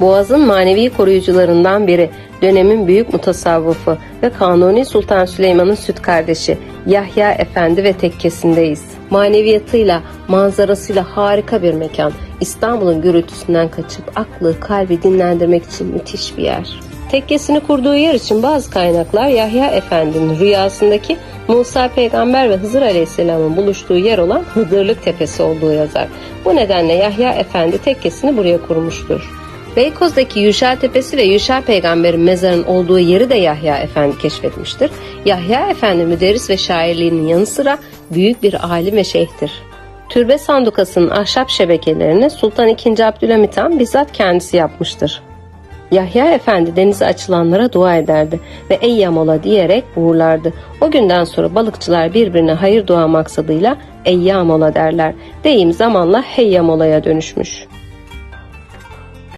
Boğaz'ın manevi koruyucularından biri, dönemin büyük mutasavvufu ve Kanuni Sultan Süleyman'ın süt kardeşi Yahya Efendi ve tekkesindeyiz. Maneviyatıyla, manzarasıyla harika bir mekan. İstanbul'un gürültüsünden kaçıp aklı, kalbi dinlendirmek için müthiş bir yer. Tekkesini kurduğu yer için bazı kaynaklar Yahya Efendi'nin rüyasındaki Musa peygamber ve Hızır Aleyhisselam'ın buluştuğu yer olan Hıdırlık Tepesi olduğu yazar. Bu nedenle Yahya Efendi tekkesini buraya kurmuştur. Beykoz'daki Yuşa Tepesi ve Yuşa peygamberin mezarının olduğu yeri de Yahya Efendi keşfetmiştir. Yahya Efendi müderris ve şairliğinin yanı sıra büyük bir alim ve şeyhtir. Türbe sandukasının ahşap şebekelerini Sultan II. Abdülhamit Han bizzat kendisi yapmıştır. Yahya Efendi denize açılanlara dua ederdi ve ey yamola diyerek uğurlardı. O günden sonra balıkçılar birbirine hayır dua maksadıyla ey yamola derler. Deyim zamanla hey yamolaya dönüşmüş.